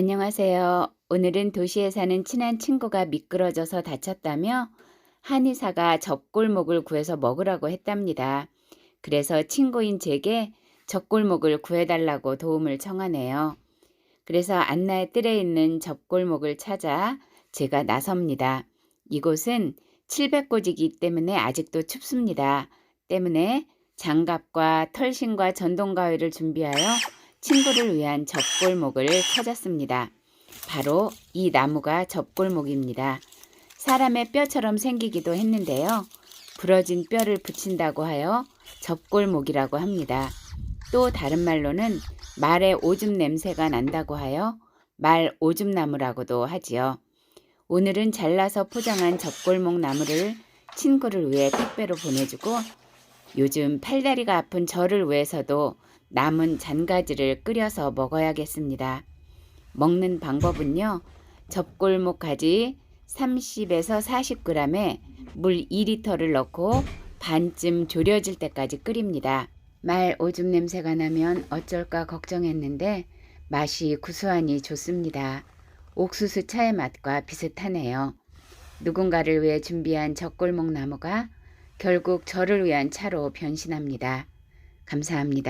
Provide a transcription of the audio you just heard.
안녕하세요. 오늘은 도시에 사는 친한 친구가 미끄러져서 다쳤다며 한의사가 젖골목을 구해서 먹으라고 했답니다. 그래서 친구인 제게 젖골목을 구해달라고 도움을 청하네요. 그래서 안나의 뜰에 있는 젖골목을 찾아 제가 나섭니다. 이곳은 700고지기 때문에 아직도 춥습니다. 때문에 장갑과 털신과 전동가위를 준비하여 친구를 위한 접골목을 찾았습니다. 바로 이 나무가 접골목입니다. 사람의 뼈처럼 생기기도 했는데요. 부러진 뼈를 붙인다고 하여 접골목이라고 합니다. 또 다른 말로는 말의 오줌 냄새가 난다고 하여 말 오줌나무라고도 하지요. 오늘은 잘라서 포장한 접골목 나무를 친구를 위해 택배로 보내주고 요즘 팔다리가 아픈 저를 위해서도 남은 잔가지를 끓여서 먹어야겠습니다. 먹는 방법은요. 접골목 가지 30에서 40g에 물 2리터를 넣고 반쯤 졸여질 때까지 끓입니다. 말 오줌 냄새가 나면 어쩔까 걱정했는데 맛이 구수하니 좋습니다. 옥수수 차의 맛과 비슷하네요. 누군가를 위해 준비한 젖골목 나무가 결국 저를 위한 차로 변신합니다. 감사합니다.